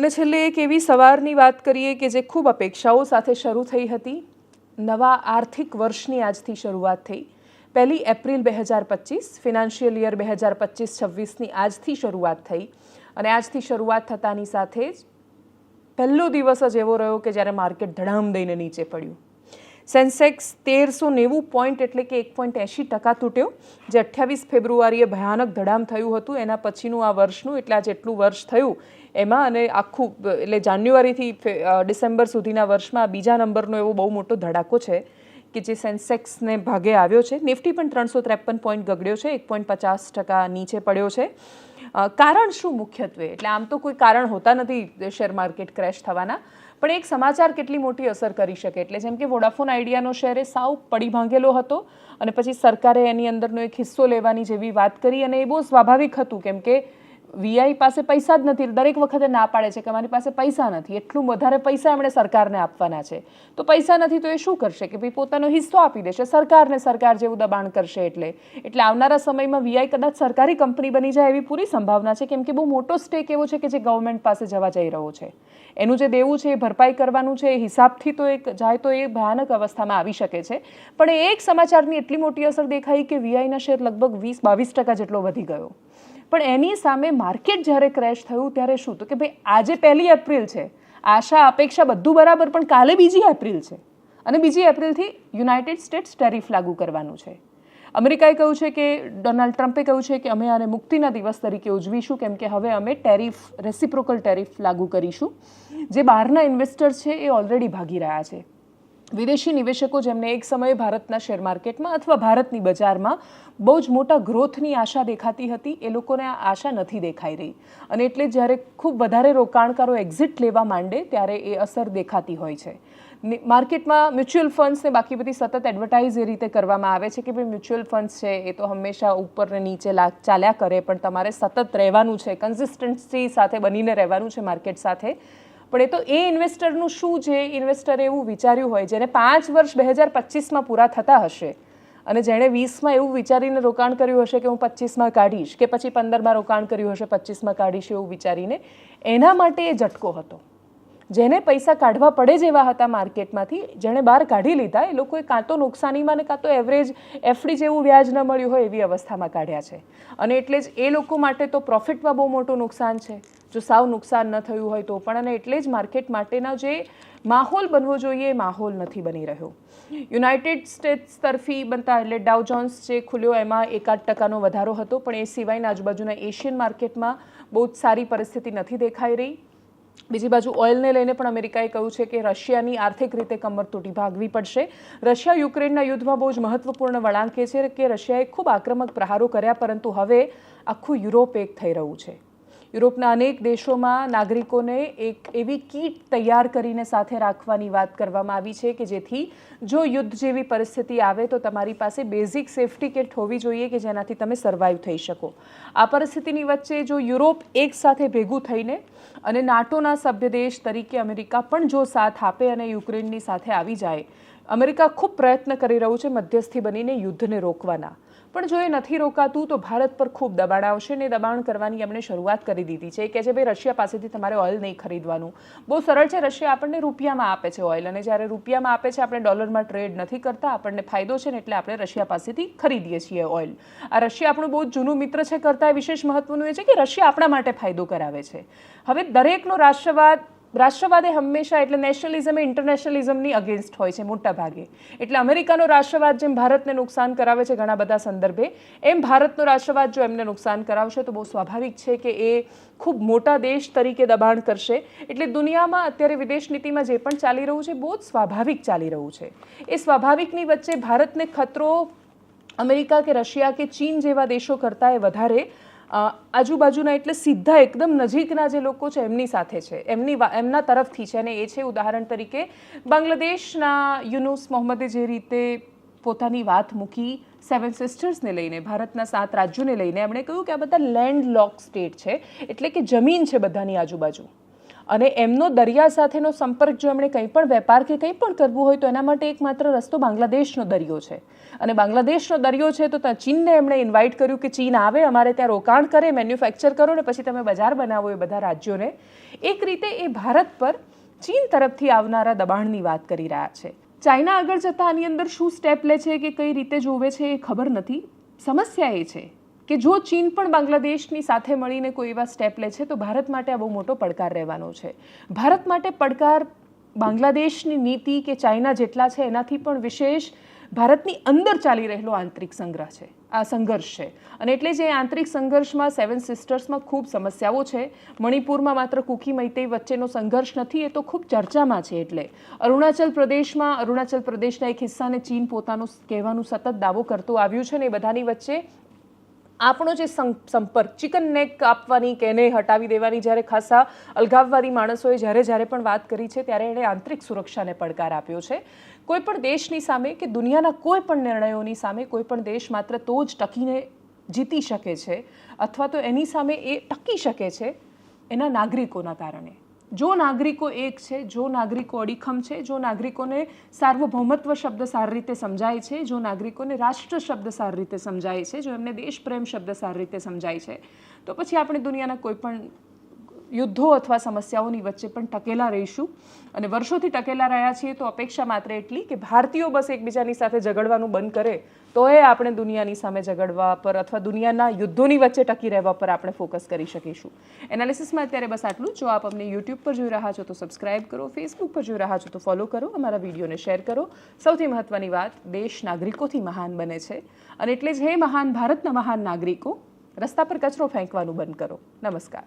અને છેલ્લે એક એવી સવારની વાત કરીએ કે જે ખૂબ અપેક્ષાઓ સાથે શરૂ થઈ હતી. નવા આર્થિક વર્ષની આજથી શરૂઆત થઈ. પહેલી એપ્રિલ બે હજાર પચીસ, ફિનાન્શિયલ યર બે હજાર પચીસ છવ્વીસની આજથી શરૂઆત થઈ. અને આજથી શરૂઆત થતાની સાથે જ પહેલો દિવસ જ એવો રહ્યો કે જ્યારે માર્કેટ ધડામ દઈને નીચે પડ્યું. સેન્સેક્સ તેરસો નેવું પોઈન્ટ એટલે કે એક પોઈન્ટ એંશી ટકા તૂટ્યો, જે અઠ્યાવીસ ફેબ્રુઆરીએ ભયાનક ધડામ થયું હતું. એના પછીનું આ વર્ષનું, એટલે આ જેટલું વર્ષ થયું, એમાં અને આખું, એટલે જાન્યુઆરીથી ડિસેમ્બર સુધીના વર્ષમાં આ બીજા નંબરનો એવો બહુ મોટો ધડાકો છે કે જે સેન્સેક્સને ભાગે આવ્યો છે. નિફ્ટી પણ ત્રણસો ત્રેપન પોઈન્ટ ગગડ્યો છે, એક પોઈન્ટ પચાસ ટકા નીચે પડ્યો છે. કારણ શું મુખ્યત્વે? એટલે આમ તો કોઈ કારણ હોતા નથી શેર માર્કેટ ક્રેશ થવાના. પણ એક સમાચાર કેટલી મોટી અસર કરી શકે? એટલે જેમ કે વોડાફોન આઈડિયાનો શેર એ સાવ પડી ભાંગેલો હતો અને પછી સરકારે એની અંદરનો એક હિસ્સો લેવાની જેવી વાત કરી અને એ બહુ સ્વાભાવિક હતું, કેમ કે વીઆઈ પાસે પૈસા જ નથી. દરેક વખતે ના પાડે છે કે અમારી પાસે પૈસા નથી. એટલું વધારે પૈસા એમણે સરકારને આપવાના છે. તો પૈસા નથી તો એ શું કરશે કે ભાઈ પોતાનો હિસ્સો આપી દેશે? સરકારને સરકાર જેવું દબાણ કરશે એટલે. એટલે આવનારા સમયમાં વીઆઈ કદાચ સરકારી કંપની બની જાય એવી પૂરી સંભાવના છે, કેમ કે બહુ મોટો સ્ટેક એવો છે કે જે ગવર્મેન્ટ પાસે જવા જઈ રહ્યો છે. એનું જે દેવું છે, એ ભરપાઈ કરવાનું છે, એ હિસાબથી તો એક જાય તો એ ભયાનક અવસ્થામાં આવી શકે છે. પણ એ એક સમાચારની એટલી મોટી અસર દેખાઈ કે વીઆઈના શેર લગભગ વીસ બાવીસ ટકા જેટલો વધી ગયો. પણ એની સામે માર્કેટ જ્યારે ક્રેશ થયું ત્યારે શું? તો કે ભાઈ, આજે પહેલી એપ્રિલ છે. આશા, અપેક્ષા બધું બરાબર, પણ કાલે બીજી એપ્રિલ છે. અને બીજી એપ્રિલથી યુનાઇટેડ સ્ટેટ્સ ટેરિફ લાગુ કરવાનું છે. અમેરિકાએ કહ્યું છે કે, ડોનાલ્ડ ટ્રમ્પે કહ્યું છે કે, અમે આને મુક્તિના દિવસ તરીકે ઉજવીશું, કેમ કે હવે અમે ટેરિફ, રેસિપ્રોકલ ટેરિફ લાગુ કરીશું. જે બહારના ઇન્વેસ્ટર છે એ ઓલરેડી ભાગી રહ્યા છે. વિદેશી નિવેશકો જેમને એક સમયે ભારતના શેર માર્કેટમાં અથવા ભારતની બજારમાં બહુ જ મોટા ગ્રોથની આશા દેખાતી હતી, એ લોકોને આ આશા નથી દેખાઈ રહી. અને એટલે જ્યારે ખૂબ વધારે રોકાણકારો એક્ઝિટ લેવા માંડે, ત્યારે એ અસર દેખાતી હોય છે. માર્કેટમાં મ્યુચ્યુઅલ ફંડ્સ ને બાકી બધી સતત એડવર્ટાઇઝ એ રીતે કરવામાં આવે છે કે ભાઈ મ્યુચ્યુઅલ ફંડ્સ છે, એ તો હંમેશા ઉપર ને નીચે ચાલ્યા કરે, પણ તમારે સતત રહેવાનું છે કન્સિસ્ટન્સી સાથે બનીને રહેવાનું છે માર્કેટ સાથે. પણ એ તો એ ઇન્વેસ્ટરનું શું છે? ઇન્વેસ્ટરે એવું વિચાર્યું હોય જેને પાંચ વર્ષ બે હજાર પચીસમાં પૂરા થતા હશે. અને જેણે વીસમાં એવું વિચારીને રોકાણ કર્યું હશે કે હું પચીસમાં કાઢીશ કે પછી પંદરમાં રોકાણ કર્યું હશે, પચીસમાં કાઢીશ એવું વિચારીને, એના માટે એ ઝટકો હતો. જેને પૈસા કાઢવા પડે જેવા હતા માર્કેટમાંથી, જેણે બહાર કાઢી લીધા, એ લોકોએ કાં તો નુકસાનીમાં ને કાં તો એવરેજ એફડી જેવું વ્યાજ ન મળ્યું હોય એવી અવસ્થામાં કાઢ્યા છે. અને એટલે જ એ લોકો માટે તો પ્રોફિટમાં બહુ મોટું નુકસાન છે. જો સાવ નુકસાન ન થયું હોય તો પણ, અને એટલે જ માર્કેટ માટેના જે માહોલ બનવો જોઈએ એ માહોલ નથી બની રહ્યો. યુનાઇટેડ સ્ટેટ્સ તરફી બનતા એટલે ડાઉ જોન્સ જે ખુલ્યો, એમાં એકાદ ટકાનો વધારો હતો, પણ એ સિવાયના આજુબાજુના એશિયન માર્કેટમાં બહુ જ સારી પરિસ્થિતિ નથી દેખાઈ રહી. બીજી બાજુ ઓઇલને લઈને પણ અમેરિકાએ કહ્યું છે કે રશિયાની આર્થિક રીતે કમર તૂટી ભાગવી પડશે. રશિયા યુક્રેનના યુદ્ધમાં બહુ જ મહત્વપૂર્ણ વળાંક છે કે રશિયાએ ખૂબ આક્રમક પ્રહારો કર્યા, પરંતુ હવે આખું યુરોપ એક થઈ રહ્યું છે. યુરોપના અનેક દેશોમાં નાગરિકોને એક એવી કીટ તૈયાર કરીને સાથે રાખવાની વાત કરવામાં આવી છે કે જેથી જો યુદ્ધ જેવી પરિસ્થિતિ આવે તો તમારી પાસે બેઝિક સેફટી કિટ હોવી જોઈએ કે જેનાથી તમે સર્વાઈવ થઈ શકો. આ પરિસ્થિતિની વચ્ચે જો યુરોપ એક સાથે ભેગું થઈને અને નાટોના સભ્ય દેશ તરીકે અમેરિકા પણ જો સાથ આપે અને યુક્રેનની સાથે આવી જાય, અમેરિકા ખૂબ પ્રયત્ન કરી રહ્યું છે મધ્યસ્થી બનીને યુદ્ધને રોકવાના. પણ જો એ નથી રોકાતું, તો ભારત પર ખૂબ દબાણ આવશે ને દબાણ કરવાની એમણે શરૂઆત કરી દીધી છે. કે જે ભાઈ, રશિયા પાસેથી તમારે ઓઇલ નહીં ખરીદવાનું. બહુ સરળ છે, રશિયા આપણને રૂપિયામાં આપે છે ઓઇલ અને જ્યારે રૂપિયામાં આપે છે, આપણે ડોલરમાં ટ્રેડ નથી કરતા, આપણને ફાયદો છે ને એટલે આપણે રશિયા પાસેથી ખરીદીએ છીએ ઓઇલ. આ રશિયા આપણું બહુ જૂનું મિત્ર છે, કરતાં વિશેષ મહત્વનું એ છે કે રશિયા આપણા માટે ફાયદો કરાવે છે. હવે દરેકનો રાષ્ટ્રવાદ રાષ્ટ્રવાદે હંમેશા એટલે નેશનલિઝમ એ ઇન્ટરનેશનલિઝમની અગેન્સ્ટ હોય છે, મોટા ભાગે. એટલે અમેરિકાનો રાષ્ટ્રવાદ જેમ ભારતને નુકસાન કરાવે છે ઘણા બધા સંદર્ભે, એમ ભારતનો રાષ્ટ્રવાદ જો એમને નુકસાન કરાવશે તો બહુ સ્વાભાવિક છે કે એ ખૂબ મોટા દેશ તરીકે દબાણ કરશે. એટલે દુનિયામાં અત્યારે વિદેશ નીતિમાં જે પણ ચાલી રહ્યું છે, બહુ જ સ્વાભાવિક ચાલી રહ્યું છે. એ સ્વાભાવિકની વચ્ચે ભારતને ખતરો અમેરિકા કે રશિયા કે ચીન જેવા દેશો કરતાં એ વધારે આજુબાજુના એટલે સીધા એકદમ નજીકના જે લોકો છે, એમની સાથે છે. એમની એમના તરફથી છે અને એ છે ઉદાહરણ તરીકે બાંગ્લાદેશના યુનુસ મોહમ્મદે જે રીતે પોતાની વાત મૂકી સેવન સિસ્ટર્સને લઈને, ભારતના સાત રાજ્યોને લઈને, એમણે કહ્યું કે આ બધા લેન્ડ લોક સ્ટેટ છે. એટલે કે જમીન છે બધાની આજુબાજુ. અને એમનો દરિયા સાથેનો સંપર્ક જો એમણે કંઈ પણ વેપાર કે કંઈ પણ કરવું હોય તો એના માટે એકમાત્ર રસ્તો બાંગ્લાદેશનો દરિયો છે. અને બાંગ્લાદેશનો દરિયો છે તો ચીનને એમણે ઇન્વાઇટ કર્યું કે ચીન આવે, અમારે ત્યાં રોકાણ કરે મેન્યુફેક્ચર કરો ને પછી તમે બજાર બનાવો એ બધા રાજ્યોને. એક રીતે એ ભારત પર ચીન તરફથી આવનારા દબાણની વાત કરી રહ્યા છે. ચાઇના આગળ જતાં આની અંદર શું સ્ટેપ લે છે કે કઈ રીતે જોવે છે એ ખબર નથી. સમસ્યા એ છે કે જો ચીન પણ બાંગ્લાદેશની સાથે મળીને કોઈ એવા સ્ટેપ લે છે, તો ભારત માટે આ બહુ મોટો પડકાર રહેવાનો છે. ભારત માટે પડકાર બાંગ્લાદેશની નીતિ કે ચાઇના જેટલા છે, એનાથી પણ વિશેષ ભારતની અંદર ચાલી રહેલો આંતરિક સંગ્રહ છે. આ સંઘર્ષ છે. અને એટલે જે આંતરિક સંઘર્ષમાં સેવન સિસ્ટર્સમાં ખૂબ સમસ્યાઓ છે. મણિપુરમાં માત્ર કુકી મૈતેઈ વચ્ચેનો સંઘર્ષ નથી, એ તો ખૂબ ચર્ચામાં છે એટલે. અરુણાચલ પ્રદેશમાં, અરુણાચલ પ્રદેશના એક હિસ્સાને ચીન પોતાનું કહેવાનું સતત દાવો કરતો આવ્યું છે ને એ બધાની વચ્ચે આપણો જે સંપર્ક, ચિકન નેક કાપવાની કે એને હટાવી દેવાની જ્યારે ખાસા અલગાવવાદી માણસોએ જ્યારે જ્યારે પણ વાત કરી છે ત્યારે એણે આંતરિક સુરક્ષાને પડકાર આપ્યો છે. કોઈ પણ દેશની સામે કે દુનિયાના કોઈ પણ નિર્ણયોની સામે કોઈ પણ દેશ માત્ર તો જ ટકીને જીતી શકે છે અથવા તો એની સામે એ ટકી શકે છે એના નાગરિકોના કારણે. જો નાગરિકો એક છે, જો નાગરિકો અડીખમ છે, જો નાગરિકોને સાર્વભૌમત્વ શબ્દ સારી રીતે સમજાય છે, જો નાગરિકોને રાષ્ટ્ર શબ્દ સારી રીતે સમજાય છે, જો એમને દેશ પ્રેમ શબ્દ સારી રીતે સમજાય છે, તો પછી આપણે દુનિયાના કોઈ પણ યુદ્ધો અથવા સમસ્યાઓની વચ્ચે પણ ટકેલા રહીશું. અને વર્ષોથી ટકેલા રહ્યા છીએ તો અપેક્ષા માત્ર એટલી કે ભારતીયો બસ એકબીજાની સાથે ઝઘડવાનું બંધ કરે તો એ આપણે દુનિયાની સામે ઝઘડવા પર અથવા દુનિયાના યુદ્ધોની વચ્ચે ટકી રહેવા પર આપણે ફોકસ કરી શકીશું. એનાલિસિસમાં અત્યારે બસ આટલું જો આપ અમને યુટ્યુબ પર જોઈ રહ્યા છો તો સબસ્ક્રાઇબ કરો, ફેસબુક પર જોઈ રહ્યા છો તો ફોલો કરો, અમારા વિડીયોને શેર કરો. સૌથી મહત્વની વાત, દેશ નાગરિકોથી મહાન બને છે. અને એટલે જ હે મહાન ભારતના મહાન નાગરિકો, રસ્તા પર કચરો ફેંકવાનું બંધ કરો. નમસ્કાર.